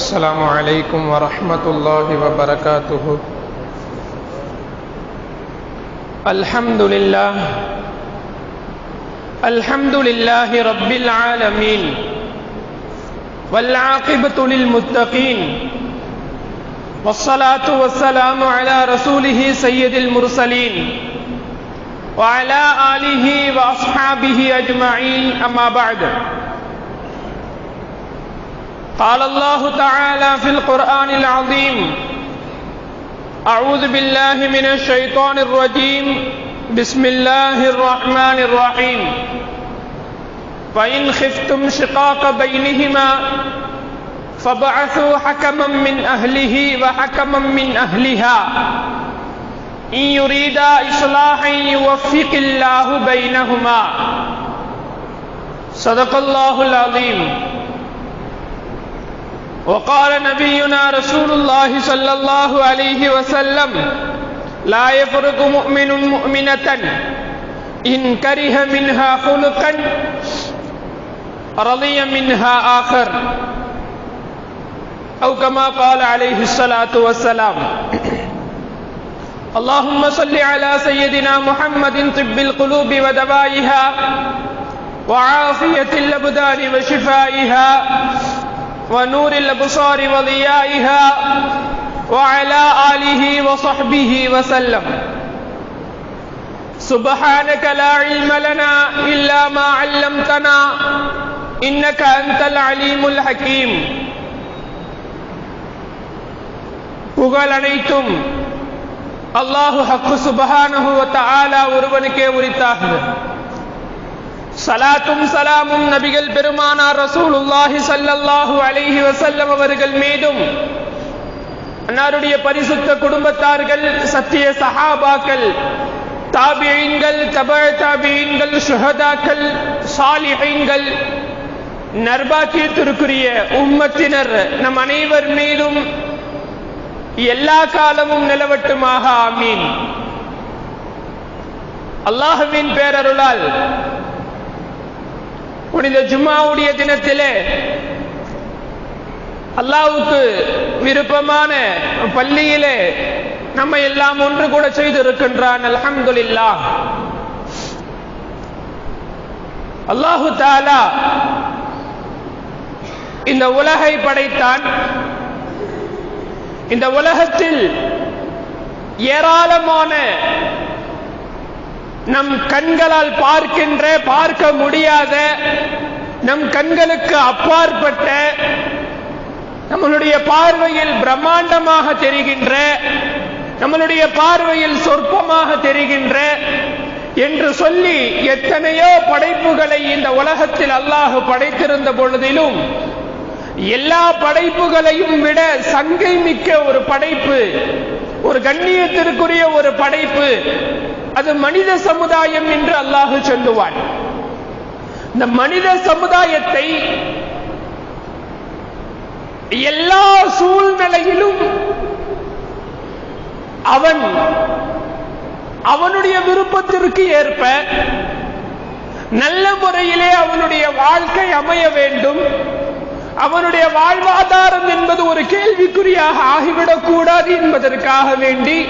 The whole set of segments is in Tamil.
السلام عليكم ورحمة الله وبركاته. الحمد لله. الحمد لله رب العالمين. والعاقبة للمتقين. والصلاة والسلام على رسوله سيد المرسلين. وعلى آله وأصحابه أجمعين. أما بعد. قال الله تعالى في القرآن العظيم أعوذ بالله من الشيطان الرجيم. بسم الله الرحمن الرحيم. فإن خفتم شقاق بينهما فبعثوا حكما من أهله وحكما من أهلها. إن يريدا إصلاحا يوفق الله بينهما. صدق الله العظيم. وقال نبينا رسول الله صلى الله عليه وسلم، لا يفرق مؤمن مؤمنة إن كره منها خلقا، رضي منها آخر. أو كما قال عليه الصلاة والسلام، اللهم صل على سيدنا محمد طب القلوب ودوائها، وعافية الأبدان وشفائها ونور الأبصار وضيائها وعلى آله وصحبه وسلم سبحانك لا علم لنا إلا ما علمتنا إنك أنت العليم الحكيم புகழ் அனைத்தும் அல்லாஹு ஹக்கு சுபஹானஹு தஆலா ஒருவனுக்கே உரித்தாகுது சலாத்தும் சலாமும் நபிகள் பெருமானார் ரசூலுல்லாஹி சல்லல்லாஹு அலைஹி வஸல்லம் அவர்கள் மீதும் அன்னாருடைய பரிசுத்த குடும்பத்தார்கள் சத்திய சஹாபாக்கள் தாபியங்கள் தப தாபியங்கள் சுஹதாக்கள் சாலிஹீன்கள் நர்பாக்கியத்திற்குரிய உம்மத்தினர் நம் அனைவர் மீதும் எல்லா காலமும் நிலவட்டுமாக. ஆமீன். அல்லாஹுவின் பேரருளால் புனித ஜும்மாவுடைய தினத்திலே அல்லாவுக்கு விருப்பமான பள்ளியிலே நம்ம எல்லாம் ஒன்று கூட செய்திருக்கின்றான். அல்ஹம்துலில்லா அல்லாஹு தாலா இந்த உலகை படைத்தான். இந்த உலகத்தில் ஏராளமான நம் கண்களால் பார்க்கின்ற பார்க்க முடியாத நம் கண்களுக்கு அப்பாற்பட்ட நம்மளுடைய பார்வையில் பிரம்மாண்டமாக தெரிகின்ற நம்மளுடைய பார்வையில் சொற்பமாக தெரிகின்ற என்று சொல்லி எத்தனையோ படைப்புகளை இந்த உலகத்தில் அல்லாஹ் படைத்திருந்த பொழுதிலும் எல்லா படைப்புகளையும் விட சங்கை மிக்க ஒரு படைப்பு ஒரு கண்ணியத்திற்குரிய ஒரு படைப்பு அது மனித சமுதாயம் என்று அல்லாஹு சொல்லுவான். இந்த மனித சமுதாயத்தை எல்லா சூழ்நிலையிலும் அவன் அவனுடைய விருப்பத்திற்கு ஏற்ப நல்ல முறையிலே அவனுடைய வாழ்க்கை அமைய வேண்டும். அவனுடைய வாழ்வாதாரம் என்பது ஒரு கேள்விக்குறியாக ஆகிவிடக் கூடாது என்பதற்காக வேண்டி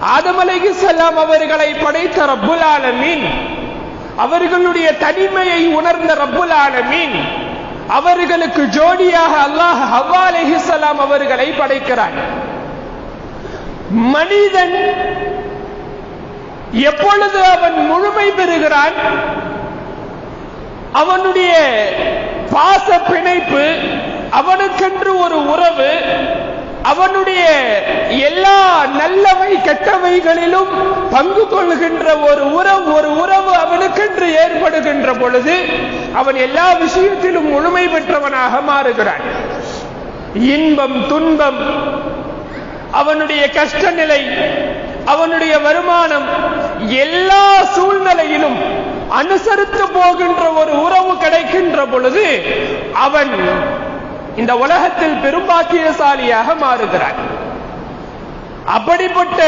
ஆதம் அலைஹி செல்லாம் அவர்களை படைத்த ரப்புல் ஆலமீன். அவர்களுடைய தனிமையை உணர்ந்த ரப்புல் ஆலமீன். அவர்களுக்கு ஜோடியாக அல்லாஹ் ஹவ்வா சலாம் அவர்களை படைக்கிறான். மனிதன் எப்பொழுது அவன் முழுமை பெறுகிறான்? அவனுடைய பாச பிணைப்பு அவனுக்கென்று ஒரு உறவு அவனுடைய எல்லா நல்லவை கெட்டவைகளிலும் பங்கு கொள்கின்ற ஒரு உறவு ஒரு உறவு அவனுக்கென்று ஏற்படுகின்ற பொழுது அவன் எல்லா விஷயத்திலும் முழுமை பெற்றவனாக மாறுகிறான். இன்பம் துன்பம் அவனுடைய கஷ்ட நிலை அவனுடைய வருமானம் எல்லா சூழ்நிலையிலும் அனுசரித்து போகின்ற ஒரு உறவு கிடைக்கின்ற பொழுது அவன் இந்த உலகத்தில் பெரும்பாக்கியசாலியாக மாறுகிறார். அப்படிப்பட்ட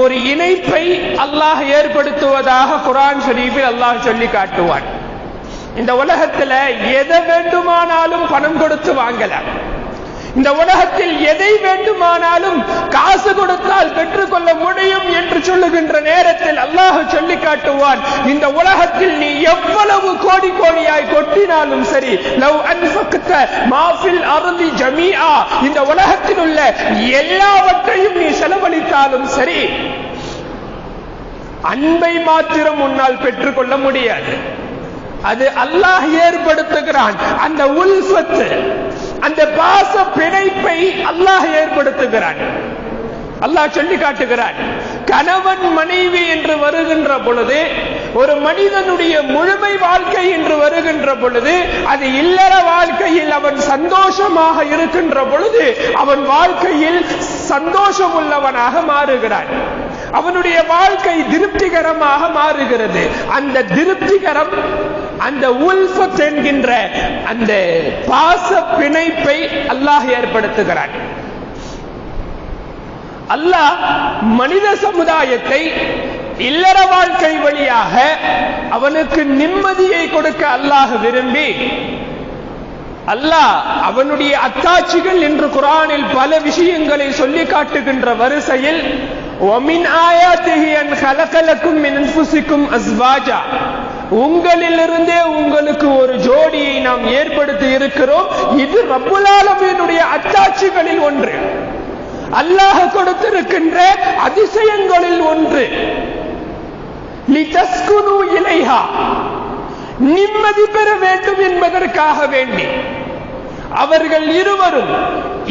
ஒரு இணைப்பை அல்லாஹ் ஏற்படுத்துவதாக குரான் ஷரீஃபில் அல்லாஹ் சொல்லி காட்டுவான். இந்த உலகத்துல எதை வேண்டுமானாலும் பணம் கொடுத்து வாங்கலாம். இந்த உலகத்தில் எதை வேண்டுமானாலும் காசு கொடுத்தால் பெற்றுக்கொள்ள முடியும் என்று சொல்லுகின்ற நேரத்தில் அல்லாஹ் சொல்லி காட்டுவான் இந்த உலகத்தில் நீ எவ்வளவு கோடி கோடியாய் கொட்டினாலும் சரி லவ் அன்ஃபக்த மாஃபில் அருந்தி ஜமீஆ இந்த உலகத்தில் உள்ள எல்லாவற்றையும் நீ செலவழித்தாலும் சரி அன்பை மாத்திரம் உன்னால் பெற்றுக்கொள்ள முடியாது. அது அல்லாஹ் ஏற்படுத்துகிறான். அந்த உல்ஃபத்து அந்த பாச பிணைப்பை அல்லாஹ் ஏற்படுத்துகிறான். அல்லாஹ் சொல்லி காட்டுகிறான் கணவன் மனைவி என்று வருகின்ற பொழுது ஒரு மனிதனுடைய முழுமை வாழ்க்கை என்று வருகின்ற பொழுது அது இல்லற வாழ்க்கையில் அவன் சந்தோஷமாக இருக்கின்ற பொழுது அவன் வாழ்க்கையில் சந்தோஷம் உள்ளவனாக மாறுகிறான். அவனுடைய வாழ்க்கை திருப்திகரமாக மாறுகிறது. அந்த திருப்திகரம் அந்த உல்ஃபத் என்கின்ற அந்த பாச பிணைப்பை அல்லாஹ் ஏற்படுத்துகிறான். அல்லாஹ் மனித சமுதாயத்தை இல்லற வாழ்க்கை வழியாக அவனுக்கு நிம்மதியை கொடுக்க அல்லாஹ் விரும்பி அல்லாஹ் அவனுடைய அத்தாட்சிகள் என்று குரானில் பல விஷயங்களை சொல்லி காட்டுகின்ற வரிசையில் وَمِنْ آيَاتِهِ أَنْ خَلَقَ لَكُم مِّنْ أَنفُسِكُمْ أَزْوَاجًا உங்களிலிருந்தே உங்களுக்கு ஒரு ஜோடியை நாம் ஏற்படுத்தி இருக்கிறோம் இது ரப்புல் ஆலமீனுடைய அத்தாட்சிகளில் ஒன்று அல்லாஹ் கொடுத்திருக்கின்ற அதிசயங்களில் ஒன்று லிதஸ்குனு இலைஹா நிம்மதி பெற வேண்டும் என்பதற்காக வேண்டி அவர்கள் இருவரும்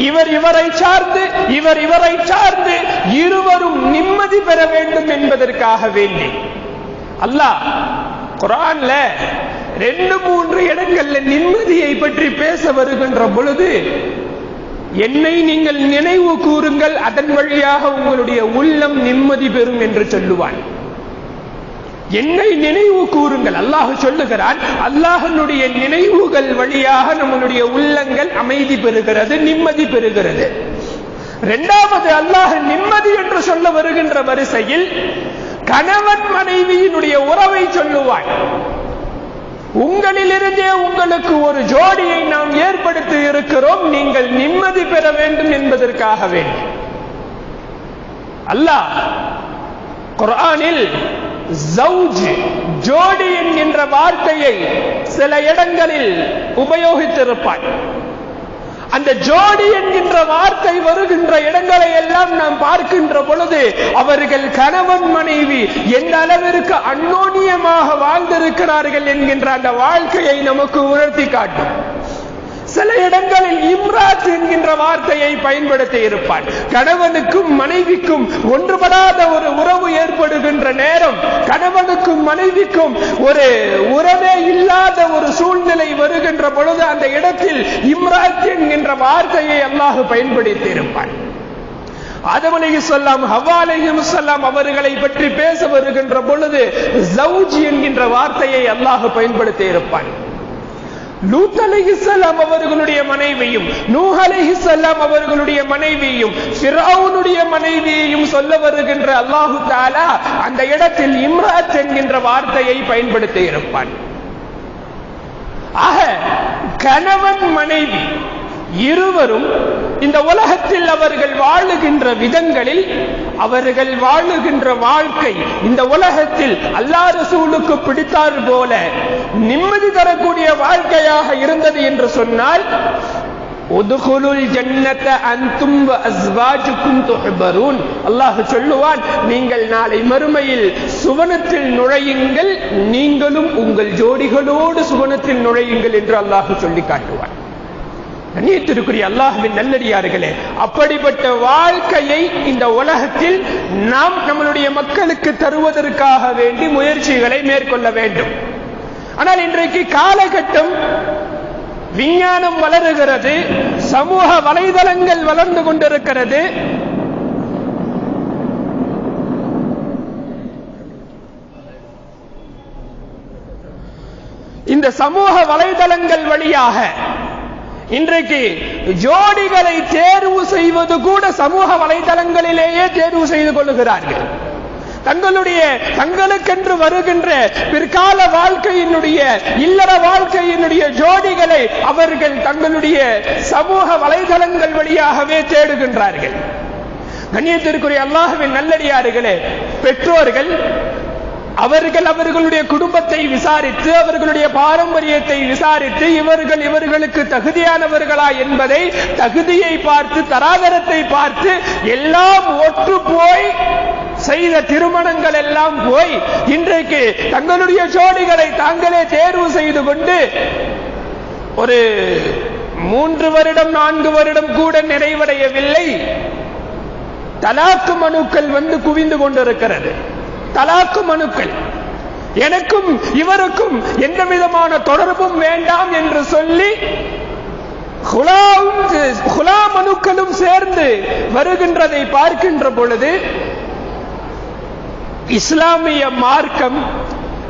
இவர் இவரை சார்ந்து இவர் இவரை சார்ந்து இருவரும் நிம்மதி பெற வேண்டும் என்பதற்காக வேண்டி அல்லாஹ் குரான்ல ரெண்டு மூன்று இடங்கள்ல நிம்மதியை பற்றி பேச வருகின்ற பொழுது என்னை நீங்கள் நினைவு கூறுங்கள் அதன் வழியாக உங்களுடைய உள்ளம் நிம்மதி பெறும் என்று சொல்லுவான். என்னை நினைவு கூறுங்கள். அல்லாஹ் சொல்லுகிறான் அல்லாஹனுடைய நினைவுகள் வழியாக நம்மளுடைய உள்ளங்கள் அமைதி பெறுகிறது நிம்மதி பெறுகிறது. இரண்டாவது அல்லாஹ் நிம்மதி என்று சொல்ல வருகின்ற வரிசையில் கணவன் மனைவியினுடைய உறவை சொல்லுவான் உங்களிலிருந்தே உங்களுக்கு ஒரு ஜோடியை நாம் ஏற்படுத்தி இருக்கிறோம் நீங்கள் நிம்மதி பெற வேண்டும் என்பதற்காக வேண்டும் அல்லாஹ் குரானில் ஜவுஜ் ஜோடி என்கின்ற வார்த்தையை சில இடங்களில் உபயோகித்திருப்பாய் அந்த ஜோடி என்கின்ற வார்த்தை வருகின்ற இடங்களை எல்லாம் நாம் பார்க்கின்ற பொழுது அவர்கள் கணவன் மனைவி எந்த அளவிற்கு அந்நோனியமாக வாழ்ந்திருக்கிறார்கள் என்கின்ற அந்த வாழ்க்கையை நமக்கு உணர்த்தி காட்டும். சில இடங்களில் இம்ராத் என்கின்ற வார்த்தையை பயன்படுத்தி இருப்பான். கணவனுக்கும் மனைவிக்கும் ஒன்றுபடாத ஒரு உறவு ஏற்படுகின்ற நேரம் கணவனுக்கும் மனைவிக்கும் ஒரு உறவே இல்லாத ஒரு சூழ்நிலை வருகின்ற பொழுது அந்த இடத்தில் இம்ராத் என்கின்ற வார்த்தையை அல்லாஹ் பயன்படுத்தி இருப்பான். ஆதம் சொல்லாம் ஹவாலையும் சொல்லாம் அவர்களை பற்றி பேச வருகின்ற பொழுது ஜவுஜி என்கின்ற வார்த்தையை அல்லாஹ் பயன்படுத்தி இருப்பான். லூத் அலைஹிஸ்ஸலாம் அவர்களுடைய மனைவியும் நூஹ் அலைஹிஸ்ஸலாம் அவர்களுடைய மனைவியும் ஃபிரௌனுடைய மனைவியையும் சொல்ல வருகின்ற அல்லாஹு தாலா அந்த இடத்தில் இம்ராத் என்கின்ற வார்த்தையை பயன்படுத்தி இருப்பான். ஆக கணவன் மனைவி இருவரும் இந்த உலகத்தில் அவர்கள் வாழுகின்ற விதங்களில் அவர்கள் வாழுகின்ற வாழ்க்கை இந்த உலகத்தில் அல்லா ரசூலுக்கு பிடித்தார் போல நிம்மதி தரக்கூடிய வாழ்க்கையாக இருந்தது என்று சொன்னால் அந்தும் சொல்லுவான் நீங்கள் நாளை மறுமையில் சுவனத்தில் நுழையுங்கள் நீங்களும் உங்கள் ஜோடிகளோடு சுவனத்தில் நுழையுங்கள் என்று அல்லாஹ் சொல்லி காட்டுவான். கண்ணியத்திற்குரிய அல்லாஹுவின் நல்லடியார்களே அப்படிப்பட்ட வாழ்க்கையை இந்த உலகத்தில் நாம் நம்மளுடைய மக்களுக்கு தருவதற்காக வேண்டி முயற்சிகளை மேற்கொள்ள வேண்டும். ஆனால் இன்றைக்கு காலகட்டம் விஞ்ஞானம் வளருகிறது சமூக வலைதளங்கள் வளர்ந்து கொண்டிருக்கிறது. இந்த சமூக வலைதளங்கள் வழியாக இன்றைக்கு ஜோடிகளை தேர்வு செய்வது கூட சமூக வலைதளங்களிலேயே தேர்வு செய்து கொள்ளுகிறார்கள். தங்களுடைய தங்களுக்கென்று வருகின்ற பிற்கால வாழ்க்கையினுடைய இல்லற வாழ்க்கையினுடைய ஜோடிகளை அவர்கள் தங்களுடைய சமூக வலைதளங்கள் வழியாகவே தேடுகின்றார்கள். கண்ணியத்திற்குரிய அல்லாஹுவின் நல்லடியார்களே பெற்றோர்கள் அவர்கள் அவர்களுடைய குடும்பத்தை விசாரித்து அவர்களுடைய பாரம்பரியத்தை விசாரித்து இவர்கள் இவர்களுக்கு தகுதியானவர்களா என்பதை தகுதியை பார்த்து தராதரத்தை பார்த்து எல்லாம் ஒற்று போய் செய்த திருமணங்கள் எல்லாம் போய் இன்றைக்கு தங்களுடைய ஜோடிகளை தாங்களே தேர்வு செய்து கொண்டு ஒரு மூன்று வருடம் நான்கு வருடம் கூட நிறைவடையவில்லை. தலாக்கு மனுக்கள் வந்து குவிந்து கொண்டிருக்கிறது. தலாக்கு மனுக்கள் எனக்கும் இவருக்கும் எந்த விதமான தொடர்பும் வேண்டாம் என்று சொல்லி குலா ஹுலா மனுக்களும் சேர்ந்து வருகின்றதை பார்க்கின்ற பொழுது இஸ்லாமிய மார்க்கம்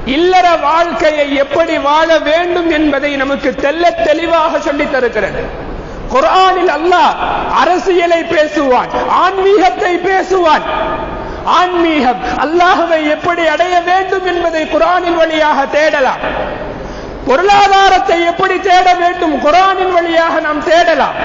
இல்லற வாழ்க்கையை எப்படி வாழ வேண்டும் என்பதை நமக்கு தெல்ல தெளிவாக சொல்லித் தருகிறது. குரானில் அல்லாஹ் அரசியலை பேசுவான் ஆன்மீகத்தை பேசுவான் ஆன்மீகம் அல்லாஹுவை எப்படி அடைய வேண்டும் என்பதை குரானின் வழியாக தேடலாம். பொருளாதாரத்தை எப்படி தேட வேண்டும் குரானின் வழியாக நாம் தேடலாம்.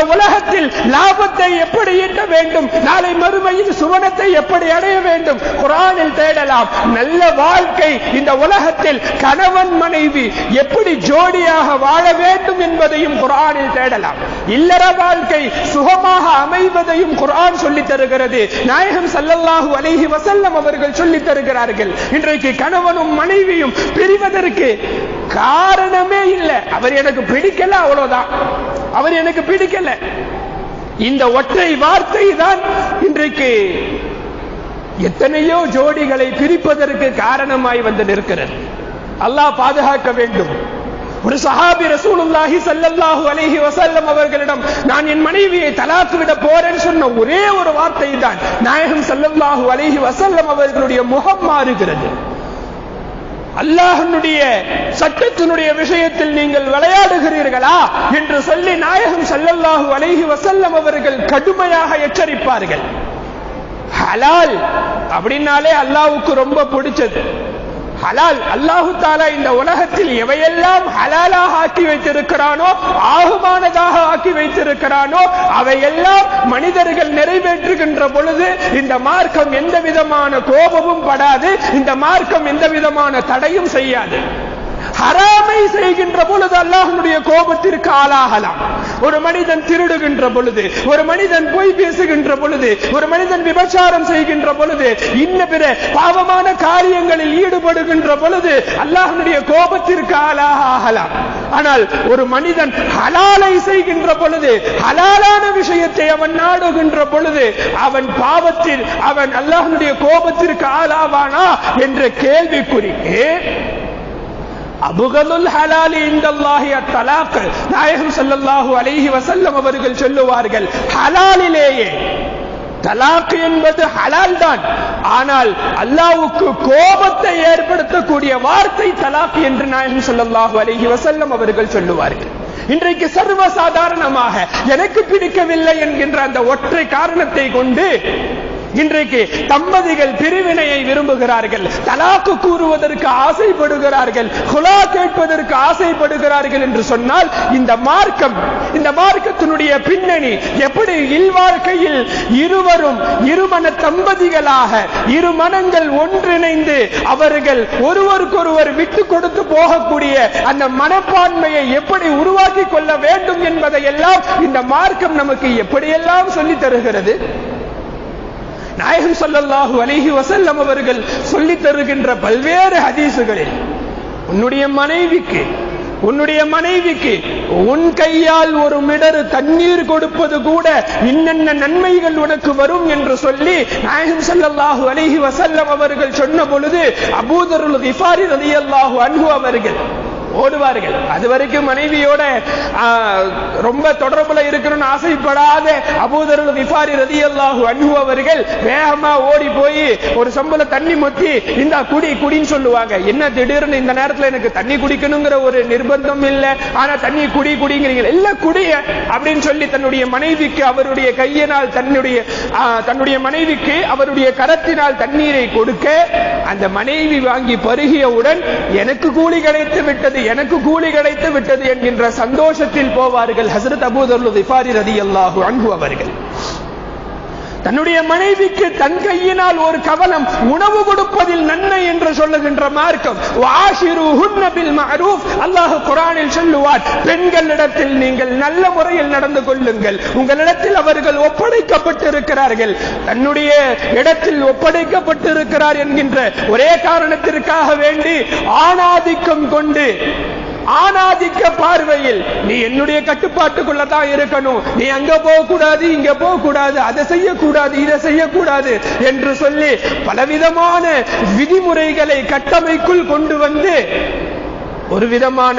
இந்த உலகத்தில் லாபத்தை எப்படி ஈட்ட வேண்டும்? நாளை மறுமையில் சுவனத்தை எப்படி அடைய வேண்டும்? குரானில் தேடலாம். நல்ல வாழ்க்கை இந்த உலகத்தில் கணவன் மனைவி எப்படி ஜோடியாக வாழ வேண்டும் என்பதையும் குரானில் தேடலாம். இல்லற வாழ்க்கை சுகமாக அமைவதையும் குரான் சொல்லித் தருகிறது. நாயகம் சல்லல்லாஹு அலைஹி வசல்லம் அவர்கள் சொல்லித் தருகிறார்கள். இன்றைக்கு கணவனும் மனைவியும் பிரிவதற்கு காரணமே இல்லை. அவர் எனக்கு பிடிக்கல அவ்வளவுதான். அவர் எனக்கு பிடிக்கல. இந்த ஒற்றை வார்த்தை தான் இன்றைக்கு எத்தனையோ ஜோடிகளை பிரிப்பதற்கு காரணமாய் வந்து நிற்கிறது. அல்லாஹ் பாதுகாக்க வேண்டும். ஒரு சஹாபி ரசூலுல்லாஹி சல்லல்லாஹு அலைஹி வஸல்லம் அவர்களிடம் நான் என் மனைவியை தலாக்கு விட போறேன்னு சொன்ன ஒரே ஒரு வார்த்தை தான் நாயகம் சல்லல்லாஹு அலைஹி வஸல்லம் அவர்களுடைய முகம் மாறுகிறது. அல்லாஹனுடைய சட்டத்தினுடைய விஷயத்தில் நீங்கள் விளையாடுகிறீர்களா என்று சொல்லி நாயகம் ஸல்லல்லாஹு அலைஹி வசல்லம் அவர்கள் கடுமையாக எச்சரிப்பார்கள். ஹலால் அப்படின்னாலே அல்லாவுக்கு ரொம்ப பிடிச்சது. ஹலால். அல்லாஹு தாலா இந்த உலகத்தில் எவையெல்லாம் ஹலாலாக ஆக்கி வைத்திருக்கிறானோ ஆகுமானதாக ஆக்கி வைத்திருக்கிறானோ அவையெல்லாம் மனிதர்கள் நிறைவேற்றுகின்ற பொழுது இந்த மார்க்கம் எந்த விதமான கோபமும் படாது இந்த மார்க்கம் எந்த விதமான தடையும் செய்யாது. ஹராமை செய்கின்ற பொழுது அல்லாஹனுடைய கோபத்திற்கு ஆளாகலாம். ஒரு மனிதன் திருடுகின்ற பொழுது ஒரு மனிதன் பொய் பேசுகின்ற பொழுது ஒரு மனிதன் விபச்சாரம் செய்கின்ற பொழுது இன்ன பிற பாவமான காரியங்களில் ஈடுபடுகின்ற பொழுது அல்லாஹனுடைய கோபத்திற்கு ஆளாக ஆகலாம். ஆனால் ஒரு மனிதன் ஹலாலை செய்கின்ற பொழுது ஹலாலான விஷயத்தை அவன் நாடுகின்ற பொழுது அவன் பாவத்தில் அவன் அல்லாஹனுடைய கோபத்திற்கு ஆளாவானா என்ற கேள்விக்குறிக்கு ஹலாலி இந்தல்லாஹி அத்தலாக். நாயகம் அலைஹி அவர்கள் சொல்லுவார்கள் ஹலாலிலேயே தலாக் என்பது ஹலால் தான் ஆனால் அல்லாவுக்கு கோபத்தை ஏற்படுத்தக்கூடிய வார்த்தை தலாக் என்று நாயகம் ஸல்லல்லாஹு அலைஹி வசல்லம் அவர்கள் சொல்லுவார்கள். இன்றைக்கு சர்வ சாதாரணமாக எனக்கு பிடிக்கவில்லை என்கின்ற அந்த ஒற்றை காரணத்தை கொண்டு இன்றைக்கு தம்பதிகள் பிரிவினையை விரும்புகிறார்கள். தலாக்கு கூறுவதற்கு ஆசைப்படுகிறார்கள். குலா கேட்பதற்கு ஆசைப்படுகிறார்கள் என்று சொன்னால் இந்த மார்க்கம் இந்த மார்க்கத்தினுடைய பின்னணி எப்படி இல்வாழ்க்கையில் இருவரும் இருமன தம்பதிகளாக இரு மனங்கள் ஒன்றிணைந்து அவர்கள் ஒருவருக்கொருவர் விட்டு கொடுத்து போகக்கூடிய அந்த மனப்பான்மையை எப்படி உருவாக்கி கொள்ள வேண்டும் என்பதை எல்லாம் இந்த மார்க்கம் நமக்கு எப்படியெல்லாம் சொல்லி தருகிறது? நாயகம் சொல்லல்லாஹு அலிஹி வசல்லம் அவர்கள் சொல்லித் தருகின்ற பல்வேறு ஹதீசுகளில் உன்னுடைய மனைவிக்கு உன்னுடைய மனைவிக்கு உன் கையால் ஒரு மிடரு தண்ணீர் கொடுப்பது கூட இன்னென்ன நன்மைகள் உனக்கு வரும் என்று சொல்லி நாயகம் ஸல்லல்லாஹு அலிஹி வசல்லம் அவர்கள் சொன்ன பொழுது அபூதருல் கிஃபாரி ரலியல்லாஹு அன்பு அவர்கள் ஓடுவார்கள். அது வரைக்கும் மனைவியோட ரொம்ப தொடர்புல இருக்கணும்னு ஆசைப்படாத அபூதருள் ரதி அல்லாஹு அன்பு அவர்கள் வேகமா ஓடி போய் ஒரு சம்பள தண்ணி மொத்தி இந்த குடி குடின்னு சொல்லுவாங்க. என்ன திடீர்னு இந்த நேரத்துல எனக்கு தண்ணி குடிக்கணுங்கிற ஒரு நிர்பந்தம் இல்ல. ஆனா தண்ணி குடி குடிங்கிறீங்க. இல்ல குடிய அப்படின்னு சொல்லி தன்னுடைய மனைவிக்கு அவருடைய கையினால் தன்னுடைய தன்னுடைய மனைவிக்கு அவருடைய கரத்தினால் தண்ணீரை கொடுக்க அந்த மனைவி வாங்கி பருகியவுடன் எனக்கு கூலி கிடைத்து விட்டது எனக்கு கூலி கிடைத்து விட்டது என்கின்ற சந்தோஷத்தில் போவார்கள் ஹசரத் அபூதர் ரதி அல்லாஹு அன்ஹு அவர்கள். தன்னுடைய மனைவிக்கு தன் கையினால் ஒரு கவலம் உணவு கொடுப்பதில் நன்மை என்று சொல்லுகின்ற மார்க்கம். வாஷிருஹுன்ன பில் அல்லாஹ் குரானில் சொல்லுவார் பெண்களிடத்தில் நீங்கள் நல்ல முறையில் நடந்து கொள்ளுங்கள். உங்களிடத்தில் அவர்கள் ஒப்படைக்கப்பட்டிருக்கிறார்கள். தன்னுடைய இடத்தில் ஒப்படைக்கப்பட்டிருக்கிறார் என்கின்ற ஒரே காரணத்திற்காக வேண்டி ஆணாதிக்கம் கொண்டு ஆணாதிக்க பார்வையில் நீ என்னுடைய கட்டுப்பாட்டுக்குள்ள தான் இருக்கணும். நீ அங்க போக கூடாது இங்க போக கூடாது அதை செய்யக்கூடாது இதை செய்யக்கூடாது என்று சொல்லி பலவிதமான விதிமுறைகளை கட்டமைக்குள் கொண்டு வந்து ஒரு விதமான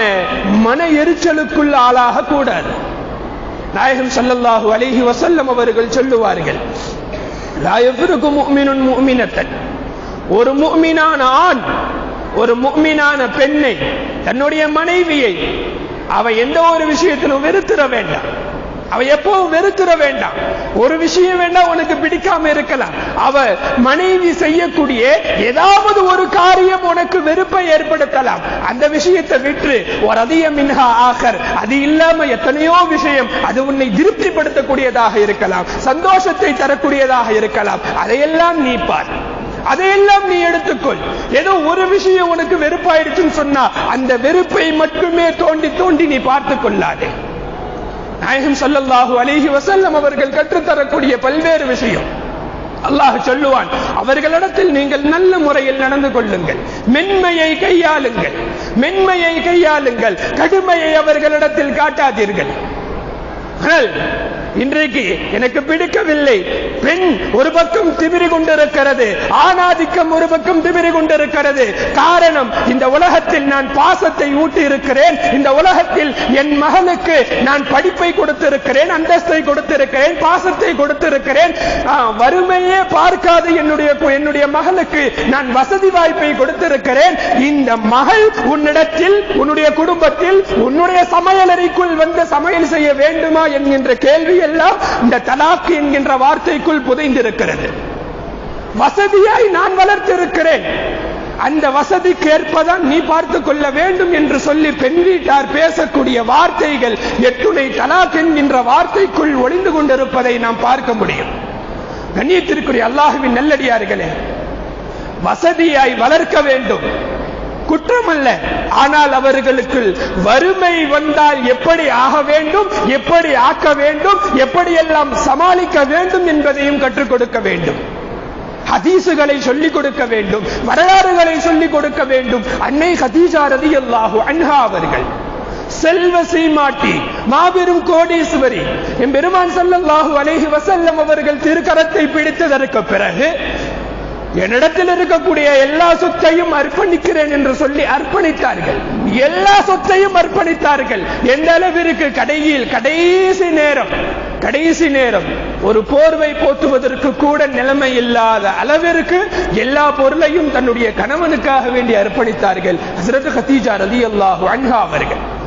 மன எரிச்சலுக்குள் ஆளாக கூடாது. நாயகம் சல்லல்லாஹு அலிஹி வசல்லம் அவர்கள் சொல்லுவார்கள் லா யஃபிருக்கு முஃமினுன் ஒரு முஃமினான ஆண் ஒரு முஃமினான பெண்ணை தன்னுடைய மனைவியை அவ எந்த ஒரு விஷயத்திலும் வெறுத்துற வேண்டாம். அவ எப்பவும் வெறுத்துற வேண்டாம். ஒரு விஷயம் வேண்டாம் உனக்கு பிடிக்காம இருக்கலாம். அவ மனைவி செய்யக்கூடிய ஏதாவது ஒரு காரியம் உனக்கு வெறுப்பை ஏற்படுத்தலாம். அந்த விஷயத்தை விட்டு ஒரு அதிக மின்ஹா ஆகர் அது இல்லாம எத்தனையோ விஷயம் அது உன்னை திருப்திப்படுத்தக்கூடியதாக இருக்கலாம். சந்தோஷத்தை தரக்கூடியதாக இருக்கலாம். அதையெல்லாம் நீ பார். அதையெல்லாம் நீ எடுத்துக்கொள். ஏதோ ஒரு விஷயம் உனக்கு வெறுப்பாயிடுச்சுன்னு சொன்னா அந்த வெறுப்பை மட்டுமே தோண்டி தோண்டி நீ பார்த்துக் கொள்ளாதே. நாயகம் ஸல்லல்லாஹு அலிஹி வசல்லம் அவர்கள் கற்றுத்தரக்கூடிய பல்வேறு விஷயம். அல்லாஹ் சொல்லுவான் அவர்களிடத்தில் நீங்கள் நல்ல முறையில் நடந்து கொள்ளுங்கள். மென்மையை கையாளுங்கள். மென்மையை கையாளுங்கள். கடுமையை அவர்களிடத்தில் காட்டாதீர்கள். ஆனால் இன்றைக்கு எனக்கு பிடிக்கவில்லை. பெண் ஒரு பக்கம் திமிரி கொண்டிருக்கிறது ஆணாதிக்கம் ஒரு பக்கம் திமிரி கொண்டிருக்கிறது. காரணம் இந்த உலகத்தில் நான் பாசத்தை ஊட்டி இருக்கிறேன் இந்த உலகத்தில் என் மகனுக்கு நான் படிப்பை கொடுத்திருக்கிறேன் அந்தஸ்தை கொடுத்திருக்கிறேன் பாசத்தை கொடுத்திருக்கிறேன். வறுமையே பார்க்காது என்னுடைய என்னுடைய மகளுக்கு நான் வசதி வாய்ப்பை கொடுத்திருக்கிறேன். இந்த மகள் உன்னிடத்தில் உன்னுடைய குடும்பத்தில் உன்னுடைய சமையலறைக்குள் வந்து சமையல் செய்ய வேண்டுமா என்கின்ற கேள்வி எல்லாம் இந்த தலாக்கு என்கின்ற வார்த்தைக்குள் புதைந்திருக்கிறது. வசதியாய் நான் வளர்த்திருக்கிறேன். அந்த வசதிக்கு ஏற்பதான் நீ பார்த்துக் கொள்ள வேண்டும் என்று சொல்லி பெண் வீட்டார் பேசக்கூடிய வார்த்தைகள் எட்டுணை தலாக் என்கின்ற வார்த்தைக்குள் ஒளிந்து கொண்டிருப்பதை நாம் பார்க்க முடியும். கண்ணியத்திற்குரிய அல்லாஹுவின் நல்லடியார்களே வசதியாய் வளர்க்க வேண்டும். குற்றம் அல்ல ஆனால் அவர்களுக்கு வறுமை வந்தால் எப்படி ஆக வேண்டும் எப்படி ஆக்க வேண்டும் எப்படியெல்லாம் சமாளிக்க வேண்டும் என்பதையும் கற்றுக் கொடுக்க வேண்டும். ஹதீசுகளை சொல்லிக் கொடுக்க வேண்டும் வரலாறுகளை சொல்லிக் கொடுக்க வேண்டும். அன்னை ஹதீஜா ரதியல்லாஹு அன்ஹா அவர்கள் செல்வ சீமாட்டி மாபெரும் கோடீஸ்வரி என் பெருமான் ஸல்லல்லாஹு அலேஹி வசல்லம் அவர்கள் திருக்கரத்தை பிடித்ததற்கு பிறகு என்னிடத்தில் இருக்கக்கூடிய எல்லா சொத்தையும் அர்ப்பணிக்கிறேன் என்று சொல்லி அர்ப்பணித்தார்கள். எல்லா சொத்தையும் அர்ப்பணித்தார்கள். எந்த அளவிற்கு? கடையில் கடைசி நேரம் கடைசி நேரம். ஒரு போர்வை போத்துவதற்கு கூட நிலைமை இல்லாத அளவிற்கு எல்லா பொருளையும் தன்னுடைய கணவனுக்காக வேண்டி அர்ப்பணித்தார்கள். ஹசரத் ரதி அல்லாஹு அன்ஹா அவர்கள்.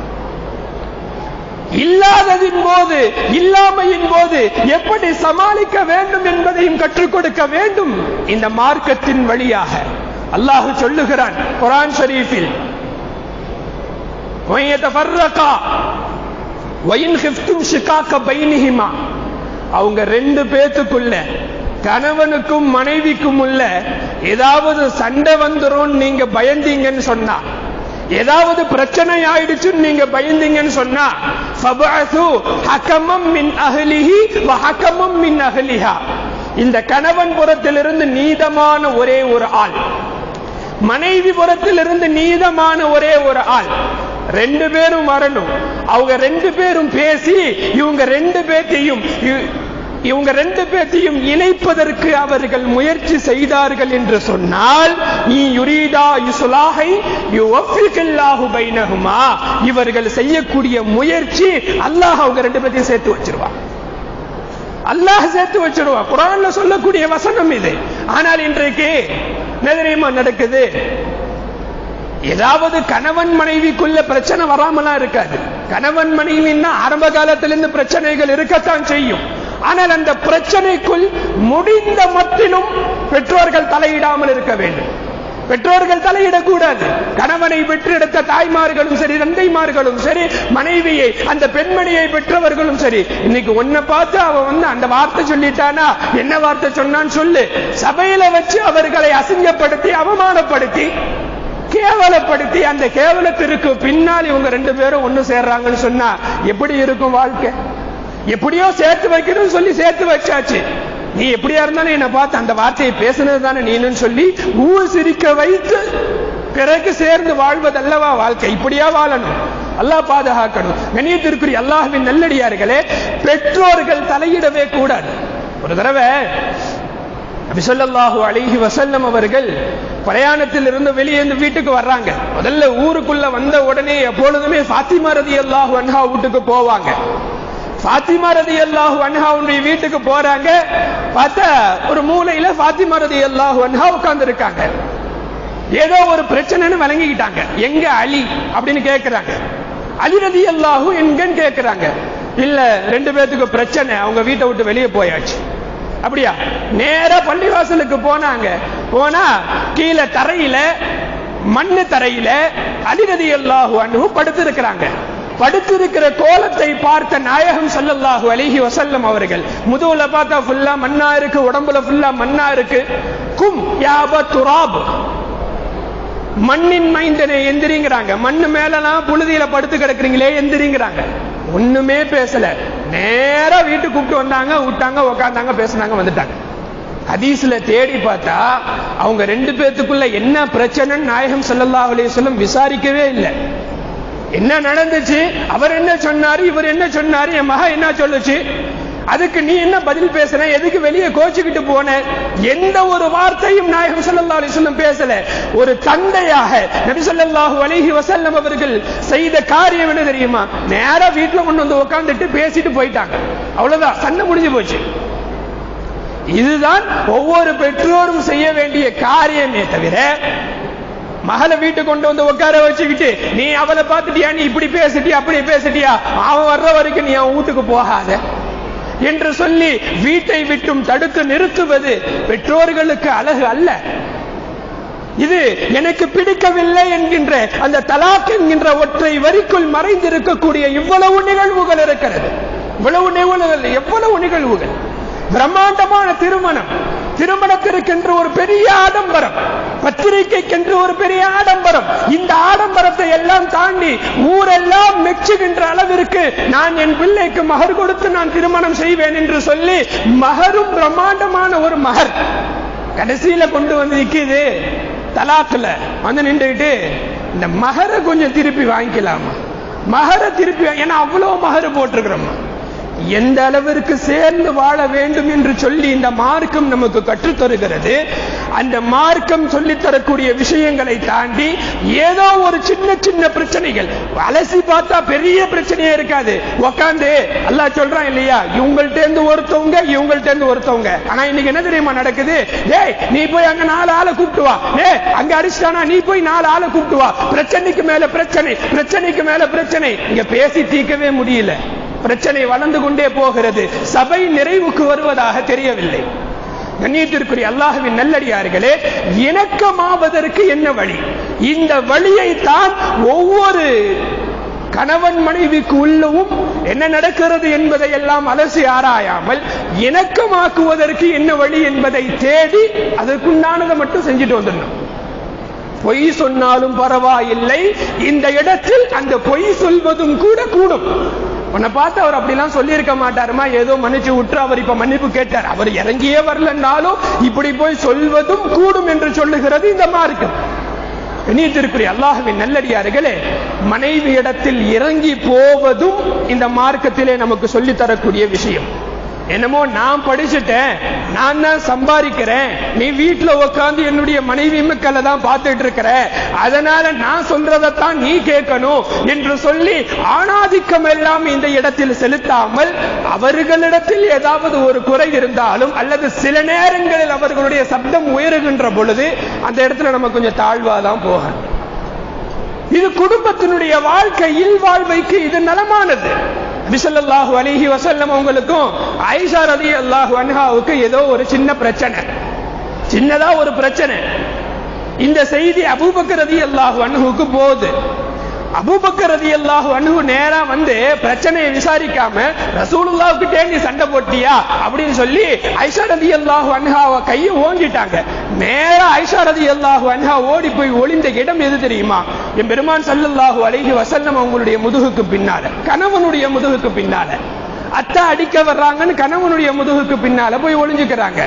இல்லாததின் போது இல்லாமையின் போது எப்படி சமாளிக்க வேண்டும் என்பதையும் கற்றுக் கொடுக்க வேண்டும்? இந்த மார்க்கத்தின் வழியாக. அல்லாஹு சொல்லுகிறான் குரான் ஷரீஃபில் அவங்க ரெண்டு பேத்துக்குள்ள கணவனுக்கும் மனைவிக்கும் உள்ள ஏதாவது சண்டை வந்துரும் நீங்க பயந்தீங்கன்னு சொன்னா ஏதாவது பிரச்சனை ஆயிடுச்சுன்னு நீங்க பயந்தீங்கன்னு சொன்னா ஃபபஅசு ஹக்கமம் மின் அகலிஹி ஹக்கமம் மின் அகலிஹா இந்த கணவன் புறத்திலிருந்து நீதமான ஒரே ஒரு ஆள் மனைவி புறத்திலிருந்து நீதமான ஒரே ஒரு ஆள் ரெண்டு பேரும் வரணும். அவங்க ரெண்டு பேரும் பேசி இவங்க ரெண்டு பேர்த்தையும் இவங்க ரெண்டு பேர்த்தையும் இணைப்பதற்கு அவர்கள் முயற்சி செய்தார்கள் என்று சொன்னால் நீ யுரீதா யுசுலாஹை பைனகுமா இவர்கள் செய்யக்கூடிய முயற்சி அல்லாஹ் அவங்க ரெண்டு பேர்த்தையும் சேர்த்து வச்சிருவான் அல்லாஹ் சேர்த்து வச்சிருவான் குரான்ல சொல்லக்கூடிய வசனம் இது. ஆனால் இன்றைக்கு என்ன தெரியுமா நடக்குது? ஏதாவது கணவன் மனைவிக்குள்ள பிரச்சனை வராமலாம் இருக்காது. கணவன் மனைவின்னா ஆரம்ப காலத்திலிருந்து பிரச்சனைகள் இருக்கத்தான் செய்யும். ஆனால் அந்த பிரச்சனைக்குள் முடிந்த மத்திலும் பெற்றோர்கள் தலையிடாமல் இருக்க வேண்டும். பெற்றோர்கள் தலையிடக்கூடாது. கணவனை பெற்றெடுத்த தாய்மார்களும் சரி தந்தைமார்களும் சரி மனைவியை அந்த பெண்மணியை பெற்றவர்களும் சரி இன்னைக்கு ஒன்ன பார்த்து அவன் வந்து அந்த வார்த்தை சொல்லிட்டானா? என்ன வார்த்தை சொன்னான்னு சொல்லு. சபையில வச்சு அவர்களை அசிங்கப்படுத்தி அவமானப்படுத்தி கேவலப்படுத்தி அந்த கேவலத்திற்கு பின்னால் இவங்க ரெண்டு பேரும் ஒண்ணு சேர்றாங்கன்னு சொன்னா எப்படி இருக்கும் வாழ்க்கை? எப்படியோ சேர்த்து வைக்கணும்னு சொல்லி சேர்த்து வச்சாச்சு. நீ எப்படியா இருந்தாலும் என்ன பார்த்து அந்த வார்த்தையை பேசுனது தானே நீனு சொல்லி ஊர் சிரிக்க வைத்து பிறகு சேர்ந்து வாழ்வதல்லவா வாழ்க்கை. இப்படியா வாழணும். அல்லாஹ் பாதுகாக்கணும். கணியத்திற்குரிய அல்லாஹ்வின் நல்லடியார்களே பெற்றோர்கள் தலையிடவே கூடாது. ஒரு தடவை நபிசல்லாஹு அழகி வசல்லம் அவர்கள் பிரயாணத்தில் இருந்து வெளியே இருந்து வீட்டுக்கு வர்றாங்க. முதல்ல ஊருக்குள்ள வந்த உடனே எப்பொழுதுமே ஃபாத்திமா ரதி அல்லாஹு அன்ஹா வீட்டுக்கு போவாங்க. பாத்திமா ரதி அல்லாஹு அன்ஹாவுடைய வீட்டுக்கு போறாங்க. பார்த்தா ஒரு மூலையில பாத்திமா ரதி அல்லாஹு அன்ஹா உட்கார்ந்து இருக்காங்க ஏதோ ஒரு பிரச்சனைன்னு விளங்கிக்கிட்டாங்க எங்க அலி அப்படின்னு கேட்கிறாங்க அலி ரதி அல்லாஹு எங்கன்னு கேட்கிறாங்க இல்ல ரெண்டு பேத்துக்கு பிரச்சனை. அவங்க வீட்டை விட்டு வெளியே போயாச்சு. அப்படியா? நேரா பள்ளிவாசலுக்கு போனாங்க. போனா கீழே தரையில மண்ணு தரையில அலிரதி அல்லாஹு அன்ஹு படுத்திருக்கிறாங்க. படுத்திருக்கிற கோலத்தை பார்த்த நாயகம் சல்லல்லாஹு அலிஹி வசல்லம் அவர்கள் முதுகுல பார்த்தா ஃபுல்லா மண்ணா இருக்கு உடம்புல ஃபுல்லா மண்ணா இருக்கு. கும் யாப துராப். மண்ணின் மைந்தனை எந்திரிங்கிறாங்க. மண்ணு மேலலாம் புழுதியில படுத்து கிடக்குறீங்களே எந்திரிங்கிறாங்க. ஒண்ணுமே பேசல. நேரா வீட்டுக்கு கூப்பிட்டு வந்தாங்க விட்டாங்க உட்காந்தாங்க பேசினாங்க வந்துட்டாங்க. ஹதீஸ்ல தேடி பார்த்தா அவங்க ரெண்டு பேத்துக்குள்ள என்ன பிரச்சனைன்னு நாயகம் ஸல்லல்லாஹு அலைஹி வஸல்லம் விசாரிக்கவே இல்லை. என்ன நடந்துச்சு? அவர் என்ன சொன்னாரு? இவர் என்ன சொன்னாரு? என் மகன் என்ன சொல்லுச்சு? அதுக்கு நீ என்ன பதில் பேசுற? எதுக்கு வெளியே கோச்சுக்கிட்டு போன? எந்த ஒரு வார்த்தையும் நாயகம் ஸல்லல்லாஹு அலைஹி பேசல. ஒரு தந்தையாக நபி ஸல்லல்லாஹு அலிஹி வசல்லம் அவர்கள் செய்த காரியம் என்ன தெரியுமா? நேரா வீட்டுல கொண்டு வந்து உட்கார்ந்துட்டு பேசிட்டு போயிட்டாங்க. அவ்வளவுதான். சண்டை முடிஞ்சு போச்சு. இதுதான் ஒவ்வொரு பெற்றோரும் செய்ய வேண்டிய காரியமே தவிர மகளை வீட்டுக்கு கொண்டு வந்து உட்கார வச்சுக்கிட்டு நீ அவளை பார்த்துட்டியா? நீ இப்படி பேசிட்டியா? அப்படி பேசிட்டியா? அவன் வர்ற வரைக்கும் நீ அவன் வீட்டுக்கு போகாத. என்று சொல்லி வீட்டை விட்டும் தடுத்து நிறுத்துவது பெற்றோர்களுக்கு அழகு அல்ல. இது எனக்கு பிடிக்கவில்லை என்கின்ற அந்த தலாக் என்கின்ற ஒற்றை வரிக்குள் மறைந்திருக்கக்கூடிய இவ்வளவு நிகழ்வுகள் இருக்கிறது. இவ்வளவு நிகழ்வுகள் எவ்வளவு நிகழ்வுகள்? பிரம்மாண்டமான திருமணம். திருமணத்திற்கென்று ஒரு பெரிய ஆடம்பரம். பத்திரிகைக்கென்று ஒரு பெரிய ஆடம்பரம். இந்த ஆடம்பரத்தை எல்லாம் தாண்டி ஊரெல்லாம் மெச்சுகின்ற அளவிற்கு நான் என் பிள்ளைக்கு மகர் கொடுத்து நான் திருமணம் செய்வேன் என்று சொல்லி மகரும் பிரம்மாண்டமான ஒரு மகர் கடைசியில கொண்டு வந்து நிக்குது. தலாக்குல வந்து நின்றுகிட்டு இந்த மகரை கொஞ்சம் திருப்பி வாங்கிக்கலாமா? மகரை திருப்பி ஏன்னா அவ்வளவு மகர் போட்டிருக்கிறோமா. எந்த அளவிற்கு சேர்ந்து வாழ வேண்டும் என்று சொல்லி இந்த மார்க்கம் நமக்கு கற்றுத் தருகிறது அந்த மார்க்கம் சொல்லித்தரக்கூடிய விஷயங்களை தாண்டி ஏதோ ஒரு சின்ன சின்ன பிரச்சனைகள். அலசி பார்த்தா பெரிய பிரச்சனையே இருக்காது. உக்காந்து அல்லா சொல்றான் இல்லையா? இவங்கள்ட்ட இருந்து ஒருத்தவங்க இவங்கள்ட்ட இருந்து ஒருத்தவங்க. ஆனா இன்னைக்கு என்ன தெரியுமா நடக்குது? ஏய் நீ போய் அங்க நாலு ஆளை கூப்பிட்டு வா. ஏ அங்க அடிச்சிட்டானா நீ போய் நாலு ஆளை கூப்பிட்டு வா. பிரச்சனைக்கு மேல பிரச்சனை பிரச்சனைக்கு மேல பிரச்சனை. இங்க பேசி தீர்க்கவே முடியல. பிரச்சனை வளர்ந்து கொண்டே போகிறது. சபை நிறைவுக்கு வருவதாக தெரியவில்லை. கண்ணியத்திற்குரிய அல்லாஹுவின் நல்லடியார்களே இணக்கமாவதற்கு என்ன வழி? இந்த வழியை தான் ஒவ்வொரு கணவன் மனைவிக்கு உள்ளவும் என்ன நடக்கிறது என்பதை எல்லாம் அலசி ஆராயாமல் இணக்கமாக்குவதற்கு என்ன வழி என்பதை தேடி அதற்குண்டானதை மட்டும் செஞ்சுட்டு வந்துடணும். பொய் சொன்னாலும் பரவாயில்லை. இந்த இடத்தில் அந்த பொய் சொல்வதும் கூட கூடும். உன்னை பார்த்து அவர் அப்படிலாம் சொல்லியிருக்க மாட்டாருமா? ஏதோ மன்னிச்சு விட்டு அவர் இப்ப மன்னிப்பு கேட்டார். அவர் இறங்கியே வரலன்னாலும் இப்படி போய் சொல்வதும் கூடும் என்று சொல்லுகிறது இந்த மார்க்கம். நீத்திருக்குரிய அல்லாஹுவின் நல்லடியார்களே மனைவி இடத்தில் இறங்கி போவதும் இந்த மார்க்கத்திலே நமக்கு சொல்லித்தரக்கூடிய விஷயம். என்னமோ நான் படிச்சுட்டேன் நான் தான் சம்பாதிக்கிறேன் நீ வீட்டுல உட்கார்ந்து என்னுடைய மனைவி மக்களை தான் பார்த்துட்டு இருக்கிற அதனால நான் சொல்றதைத்தான் நீ கேட்கணும் என்று சொல்லி ஆணாதிக்கம் எல்லாம் இந்த இடத்தில் செலுத்தாமல் அவர்களிடத்தில் ஏதாவது ஒரு குறை இருந்தாலும் அல்லது சில நேரங்களில் அவர்களுடைய சப்தம் உயருகின்ற பொழுது அந்த இடத்துல நம்ம கொஞ்சம் தாழ்வாதான் போகணும். இது குடும்பத்தினுடைய வாழ்க்கையில் வாழ்வைக்கு இது நலமானது. நபிசல்லாஹு அலிஹி வசல்லம் அவங்களுக்கும் ஐஷா ரதி அல்லாஹு அன்ஹாவுக்கு ஏதோ ஒரு சின்ன பிரச்சனை. சின்னதா ஒரு பிரச்சனை. இந்த செய்தி அபூபக்கர் ரதி அல்லாஹு அன்ஹுக்கு போகுது. அபூபக்கர் ரதி அல்லாஹு நேரா வந்து பிரச்சனையை விசாரிக்காம ரசூலுல்லாவுக்கிட்டே நீ சண்டை போட்டியா? அப்படின்னு சொல்லி ஐஷா ரதி அல்லாஹு அன்ஹாவை கையை ஓங்கிட்டாங்க. நேரா ஐஷா ரதி அல்லாஹு அன்ஹா ஓடி போய் ஒளிந்த இடம் எது தெரியுமா? என் பெருமான் சல்லல்லாஹு அழகி வசல்லம் அவங்களுடைய முதுகுக்கு பின்னால கணவனுடைய முதுகுக்கு பின்னால. அத்தை அடிக்க வர்றாங்கன்னு கணவனுடைய முதுகுக்கு பின்னால போய் ஒளிஞ்சுக்கிறாங்க.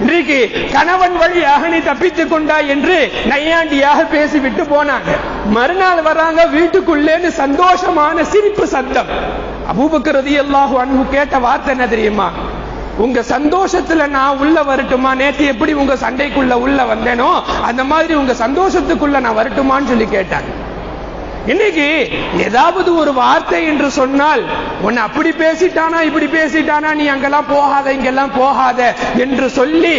இன்றைக்கு கணவன் வழியாக நீ தப்பித்துக் கொண்டாய் என்று நையாண்டியாக பேசிவிட்டு போனாங்க. மறுநாள் வராங்க வீட்டுக்குள்ளேன்னு சந்தோஷமான சிரிப்பு சத்தம். அபூபக்கிறது அல்லாஹு அன்பு கேட்ட வார்த்தை என்ன தெரியுமா? உங்க சந்தோஷத்துல நான் உள்ள வரட்டுமா? நேற்று எப்படி உங்க சண்டைக்குள்ள உள்ள வந்தேனோ அந்த மாதிரி உங்க சந்தோஷத்துக்குள்ள நான் வரட்டுமான்னு சொல்லி கேட்டாங்க. இன்னைக்கு ஏதாவது ஒரு வார்த்தை என்று சொன்னால் உன்னை அப்படி பேசிட்டானா இப்படி பேசிட்டானா நீ அங்கெல்லாம் போகாத இங்கெல்லாம் போகாத என்று சொல்லி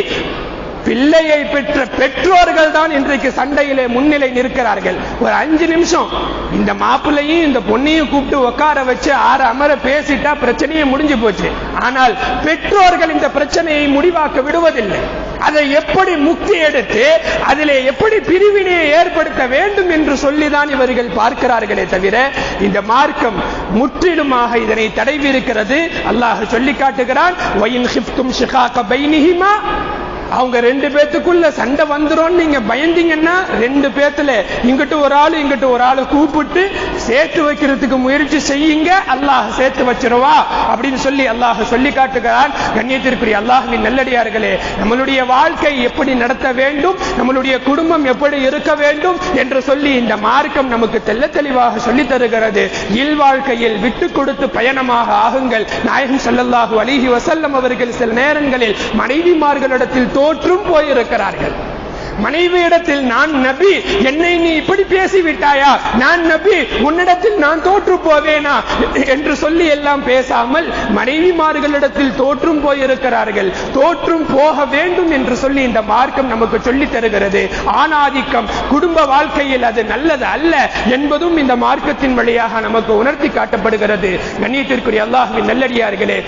பிள்ளையை பெற்ற பெற்றோர்கள் தான் இன்றைக்கு சண்டையிலே முன்னிலை நிற்கிறார்கள். ஒரு அஞ்சு நிமிஷம். இந்த மாப்பிள்ளையும் இந்த பொண்ணையும் கூப்பிட்டு உட்கார வச்சு ஆறு அமர பேசிட்டா பிரச்சனையே முடிஞ்சு போச்சு. ஆனால் பெற்றோர்கள் இந்த பிரச்சனையை முடிவாக்க விடுவதில்லை. அதை எப்படி முக்தி எடுத்து அதிலே எப்படி பிரிவினையை ஏற்படுத்த வேண்டும் என்று சொல்லிதான் இவர்கள் பார்க்கிறார்களே தவிர இந்த மார்க்கம் முற்றிலுமாக இதனை தடைவிருக்கிறது அல்லாஹ் சொல்லி காட்டுகிறான் அவங்க ரெண்டு பேத்துக்குள்ள சண்டை வந்துடும் நீங்க பயந்தீங்கன்னா ரெண்டு பேத்துல இங்கிட்டு ஒரு ஆளு இங்கிட்டு ஒரு ஆளு கூப்பிட்டு சேர்த்து வைக்கிறதுக்கு முயற்சி செய்யுங்க. அல்லாஹ் சேர்த்து வச்சிருவா அப்படின்னு சொல்லி அல்லாஹ் சொல்லி காட்டுகிறான். கண்ணியத்திற்குரிய அல்லாஹின் நல்லடியார்களே நம்மளுடைய வாழ்க்கை எப்படி நடத்த வேண்டும் நம்மளுடைய குடும்பம் எப்படி இருக்க வேண்டும் என்று சொல்லி இந்த மார்க்கம் நமக்கு தெல்ல தெளிவாக சொல்லி தருகிறது. இல் வாழ்க்கையில் விட்டு கொடுத்து பயணமாக ஆகுங்கள். நாயகன் ஸல்லல்லாஹு அலிஹி வசல்லம் அவர்கள் சில நேரங்களில் மனைவிமார்களிடத்தில் தோற்றும் போயிருக்கிறார்கள். மனைவியிடத்தில் நான் நபி என்னை நீ இப்படி பேசிவிட்டாயா? நான் நபி உன்னிடத்தில் நான் தோற்று போவேனா? என்று சொல்லி எல்லாம் பேசாமல் மனைவிமார்களிடத்தில் தோற்றும் போயிருக்கிறார்கள். தோற்றும் போக வேண்டும் என்று சொல்லி இந்த மார்க்கம் நமக்கு சொல்லி தருகிறது. ஆணாதிக்கம் குடும்ப வாழ்க்கையில் அது நல்லது அல்ல என்பதும் இந்த மார்க்கத்தின் வழியாக நமக்கு உணர்த்தி காட்டப்படுகிறது. கண்ணியத்திற்குரிய அல்லாஹின் நல்லடியார்களே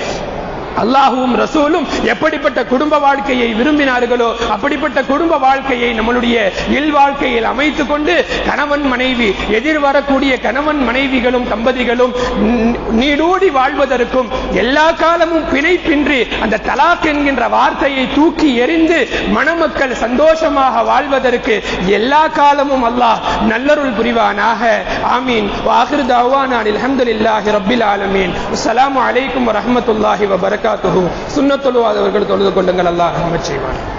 அல்லாஹுவும் ரசூலும் எப்படிப்பட்ட குடும்ப வாழ்க்கையை விரும்பினார்களோ அப்படிப்பட்ட குடும்ப வாழ்க்கையை நம்மளுடைய இல்வாழ்க்கையில் அமைத்துக் கொண்டு கணவன் மனைவி எதிர்வரக்கூடிய கணவன் மனைவிகளும் தம்பதிகளும் நீடூடி வாழ்வதற்கும் எல்லா காலமும் பிணைப்பின்றி அந்த தலாக் என்கின்ற வார்த்தையை தூக்கி எறிந்து மணமக்கள் சந்தோஷமாக வாழ்வதற்கு எல்லா காலமும் அல்லாஹ் நல்லருள் புரிவானாக. ஆமீன். வாஹிர் தாவானான் ஆலமீன். அஸ்ஸலாமு அலைக்கும் வரஹ்மத்துல்லாஹி சுண்ணத் தொழுவாதவர்கள் தொழுது கொள்ளுங்கள். அல்லாஹ் ரஹ்மத்